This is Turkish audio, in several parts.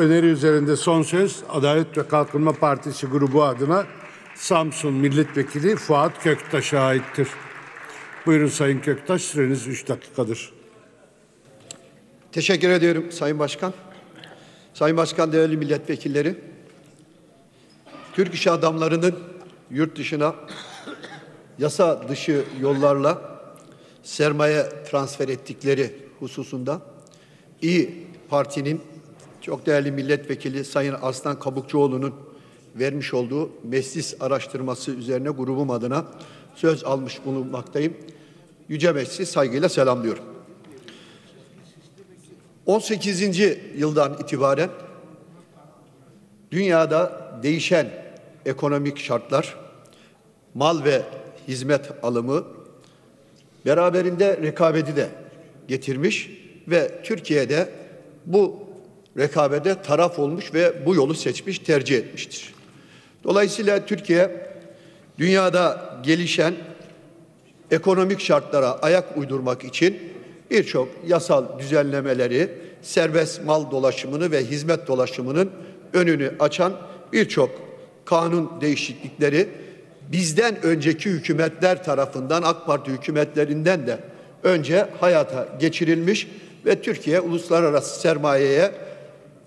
Öneri üzerinde son söz Adalet ve Kalkınma Partisi grubu adına Samsun Milletvekili Fuat Köktaş'a aittir. Buyurun Sayın Köktaş, süreniz 3 dakikadır. Teşekkür ediyorum Sayın Başkan. Sayın Başkan, değerli milletvekilleri, Türk iş adamlarının yurt dışına yasa dışı yollarla sermaye transfer ettikleri hususunda İyi Parti'nin çok değerli milletvekili Sayın Aslan Kabukçuoğlu'nun vermiş olduğu meclis araştırması üzerine grubum adına söz almış bulunmaktayım. Yüce Meclisi saygıyla selamlıyorum. 18. yıldan itibaren dünyada değişen ekonomik şartlar, mal ve hizmet alımı beraberinde rekabeti de getirmiş ve Türkiye'de bu rekabete taraf olmuş ve bu yolu seçmiş, tercih etmiştir. Dolayısıyla Türkiye dünyada gelişen ekonomik şartlara ayak uydurmak için birçok yasal düzenlemeleri, serbest mal dolaşımını ve hizmet dolaşımının önünü açan birçok kanun değişiklikleri bizden önceki hükümetler tarafından AK Parti hükümetlerinden de önce hayata geçirilmiş ve Türkiye uluslararası sermayeye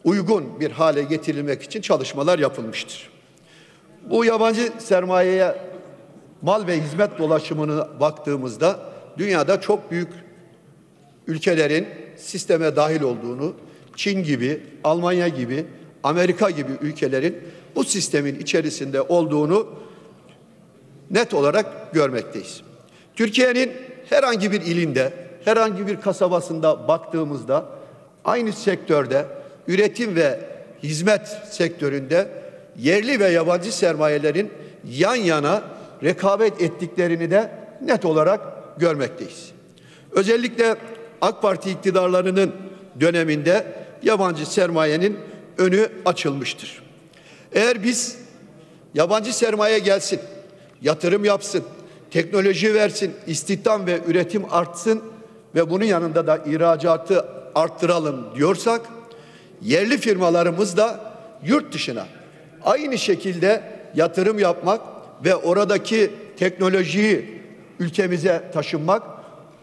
uygun bir hale getirilmek için çalışmalar yapılmıştır. Bu yabancı sermayeye mal ve hizmet dolaşımına baktığımızda dünyada çok büyük ülkelerin sisteme dahil olduğunu, Çin gibi, Almanya gibi, Amerika gibi ülkelerin bu sistemin içerisinde olduğunu net olarak görmekteyiz. Türkiye'nin herhangi bir ilinde, herhangi bir kasabasında baktığımızda aynı sektörde üretim ve hizmet sektöründe yerli ve yabancı sermayelerin yan yana rekabet ettiklerini de net olarak görmekteyiz. Özellikle AK Parti iktidarlarının döneminde yabancı sermayenin önü açılmıştır. Eğer biz yabancı sermaye gelsin, yatırım yapsın, teknoloji versin, istihdam ve üretim artsın ve bunun yanında da ihracatı arttıralım diyorsak yerli firmalarımız da yurt dışına aynı şekilde yatırım yapmak ve oradaki teknolojiyi ülkemize taşınmak,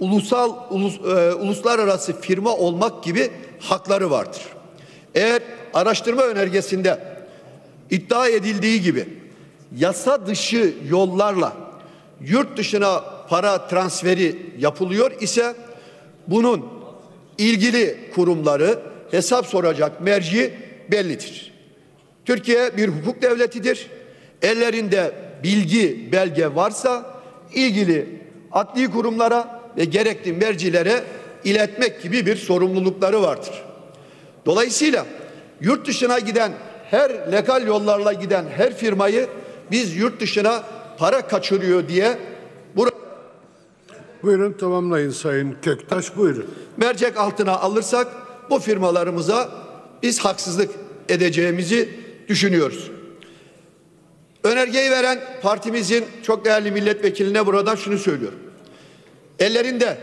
ulusal ulus, e, uluslararası firma olmak gibi hakları vardır. Eğer araştırma önergesinde iddia edildiği gibi yasa dışı yollarla yurt dışına para transferi yapılıyor ise bunun ilgili kurumları hesap soracak merci bellidir. Türkiye bir hukuk devletidir. Ellerinde bilgi, belge varsa ilgili adli kurumlara ve gerekli mercilere iletmek gibi bir sorumlulukları vardır. Dolayısıyla yurt dışına giden her legal yollarla giden her firmayı biz yurt dışına para kaçırıyor diye Buyurun tamamlayın Sayın Köktaş buyurun. mercek altına alırsak bu firmalarımıza biz haksızlık edeceğimizi düşünüyoruz. Önergeyi veren partimizin çok değerli milletvekiline buradan şunu söylüyorum. Ellerinde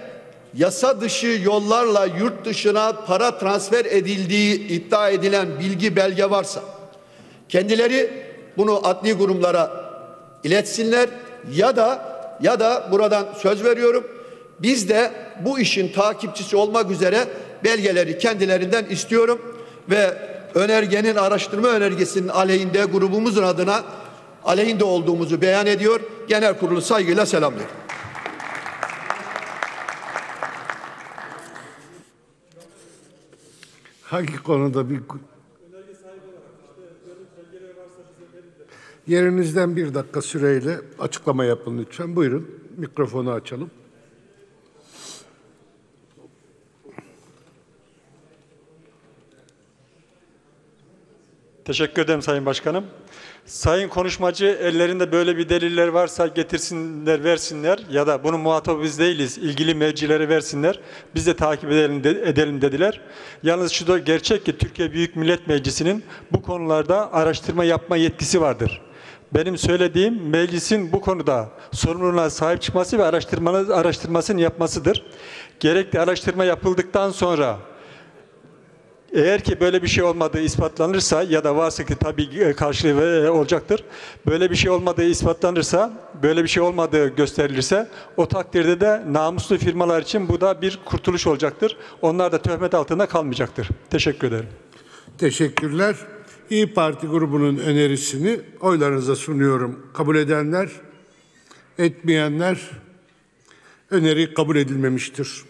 yasa dışı yollarla yurt dışına para transfer edildiği iddia edilen bilgi belge varsa kendileri bunu adli kurumlara iletsinler ya da ya da buradan söz veriyorum biz de bu işin takipçisi olmak üzere belgeleri kendilerinden istiyorum ve önergenin araştırma önergesinin aleyhinde grubumuzun adına aleyhinde olduğumuzu beyan ediyor. Genel kurulu saygıyla selamlıyorum. Hangi konuda bir Yerinizden bir dakika süreyle açıklama yapın lütfen. Buyurun mikrofonu açalım. Teşekkür ederim Sayın Başkanım. Sayın konuşmacı ellerinde böyle bir deliller varsa getirsinler, versinler ya da bunun muhatabı biz değiliz, ilgili mevcilere versinler. Biz de takip edelim, de, edelim dediler. Yalnız şu da gerçek ki Türkiye Büyük Millet Meclisi'nin bu konularda araştırma yapma yetkisi vardır. Benim söylediğim meclisin bu konuda sorumluluğuna sahip çıkması ve araştırmanın araştırmasını yapmasıdır. Gerekli araştırma yapıldıktan sonra Eğer ki böyle bir şey olmadığı ispatlanırsa ya da varsa ki tabii e, karşılığı e, olacaktır. Böyle bir şey olmadığı ispatlanırsa, böyle bir şey olmadığı gösterilirse o takdirde de namuslu firmalar için bu da bir kurtuluş olacaktır. Onlar da töhmet altında kalmayacaktır. Teşekkür ederim. Teşekkürler. İyi Parti grubunun önerisini oylarınıza sunuyorum. Kabul edenler, etmeyenler öneri kabul edilmemiştir.